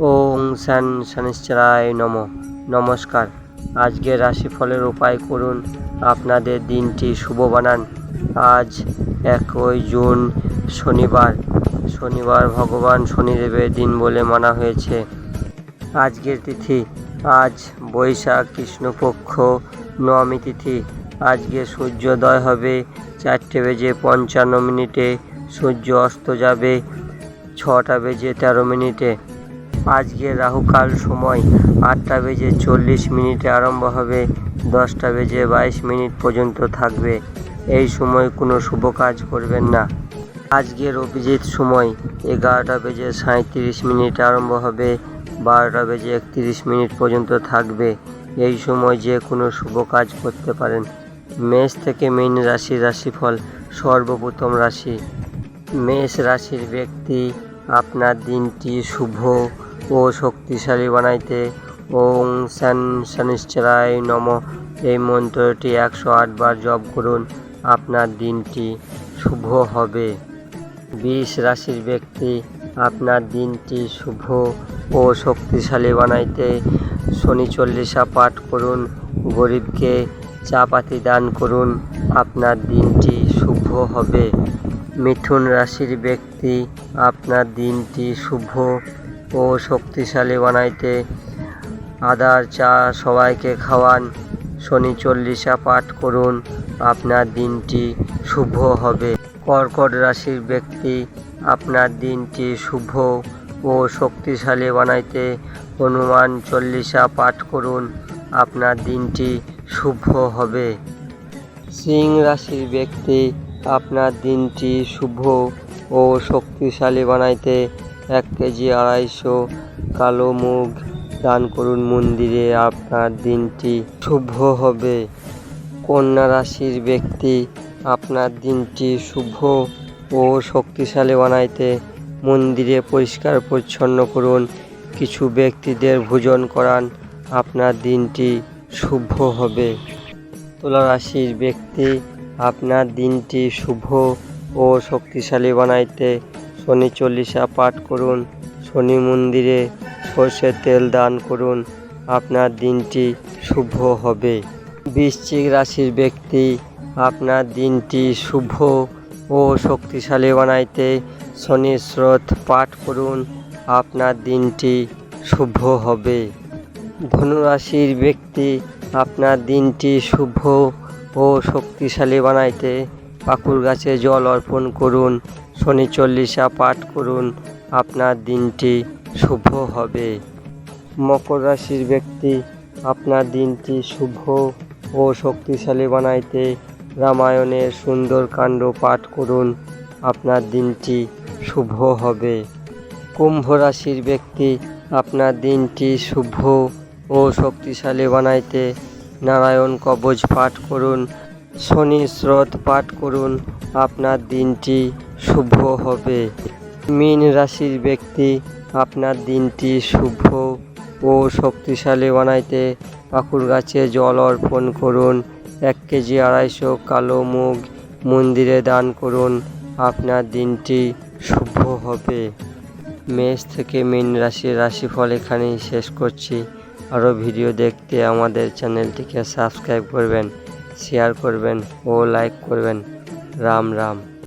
ওং শান শনিশ্চরায় নম। নমস্কার। আজকের রাশিফলের উপায় করুন। আপনাদের দিনটি শুভ বানান। আজ একই জুন, শনিবার। শনিবার ভগবান শনিদেবের দিন বলে মানা হয়েছে। আজকের তিথি, আজ বৈশাখ, কৃষ্ণপক্ষ, নবমী তিথি। আজকে সূর্যোদয় হবে চারটে বেজে পঞ্চান্ন মিনিটে। সূর্য অস্ত যাবে ছটা বেজে তেরো মিনিটে। আজকে রাহুকাল সময়। আটটা বেজে চল্লিশ মিনিটে আরম্ভ হবে। দশটা বেজে বাইশ মিনিট পর্যন্ত থাকবে। এই সময় কোনো শুভ কাজ করবেন না। আজকের অভিজিৎ সময় এগারোটা বেজে সাঁত্রিশ মিনিট আরম্ভ হবে। বারোটা বেজে একত্রিশ মিনিট পর্যন্ত থাকবে। এই সময় যে কোনো শুভ কাজ করতে পারেন। মেষ থেকে মীন রাশির রাশিফল সর্বপ্রথম রাশি। মেষ রাশির ব্যক্তি, আপনার দিনটি শুভ। ও শক্তিশালী বানাইতে। ওং শান শনিশ্চরায় নম। এই মন্ত্রটি একশো আটবার জপ করুন। আপনার দিনটি শুভ হবে। বিষ রাশির ব্যক্তি, আপনার দিনটি শুভ ও শক্তিশালী বানাইতে শনি চল্লিশা পাঠ করুন। গরিবকে চা পাতি দান করুন। আপনার দিনটি শুভ হবে। মিথুন রাশির ব্যক্তি, আপনার দিনটি শুভ। ও শক্তিশালী বানাইতে আদার চা সবাইকে খাওয়ান। শনি চল্লিশা পাঠ করুন। আপনার দিনটি শুভ হবে। কর্কট রাশির ব্যক্তি, আপনার দিনটি শুভ ও শক্তিশালী বানাইতে হনুমান চল্লিশা পাঠ করুন। আপনার দিনটি শুভ হবে। সিং রাশির ব্যক্তি, আপনার দিনটি শুভ ও শক্তিশালী বানাইতে এক কেজি আড়াইশো কালো মুগ দান করুন মন্দিরে, আপনার দিনটি শুভ হবে। কন্যা রাশির ব্যক্তি, আপনার দিনটি শুভ ও শক্তিশালী বানাইতে মন্দিরে পরিষ্কার পরিচ্ছন্ন করুন। কিছু ব্যক্তিদের ভোজন করান, আপনার দিনটি শুভ হবে। তুলা রাশির ব্যক্তি, আপনার দিনটি শুভ ও শক্তিশালী বানাইতে শনি চল্লিশা পাঠ করুন, শনি মন্দিরে সর্ষের তেল দান করুন, আপনার দিনটি শুভ হবে। বৃশ্চিক রাশির ব্যক্তি, আপনার দিনটি শুভ ও শক্তিশালী বানাইতে শনি স্রোত পাঠ করুন, আপনার দিনটি শুভ হবে। ধনুরাশির ব্যক্তি, আপনার দিনটি শুভ ও শক্তিশালী বানাইতে পাকুর গাছে জল অর্পণ করুন শনি চল্লিশা পাঠ করুন। আপনার দিনটি শুভ হবে। মকর রাশির ব্যক্তি, আপনার দিনটি শুভ ও শক্তিশালী বানাইতে রামায়ণের সুন্দর কাণ্ড পাঠ করুন। আপনার দিনটি শুভ হবে। কুম্ভ রাশির ব্যক্তি, আপনার দিনটি শুভ ও শক্তিশালী বানাইতে নারায়ণ কবচ পাঠ করুন। শনি স্রোত পাঠ করুন। আপনার দিনটি শুভ হবে। মীন রাশির ব্যক্তি, আপনার দিনটি শুভ ও শক্তিশালী বানাইতে পাকুর গাছে জল অর্পণ করুন। এক কেজি আড়াইশো কালো মুগ মন্দিরে দান করুন। আপনার দিনটি শুভ হবে। মেষ থেকে মীন রাশির রাশিফল এখানেই শেষ করছি। আরও ভিডিও দেখতে আমাদের চ্যানেলটিকে সাবস্ক্রাইব করবেন, শেয়ার করবেন ও লাইক করবেন। রাম রাম।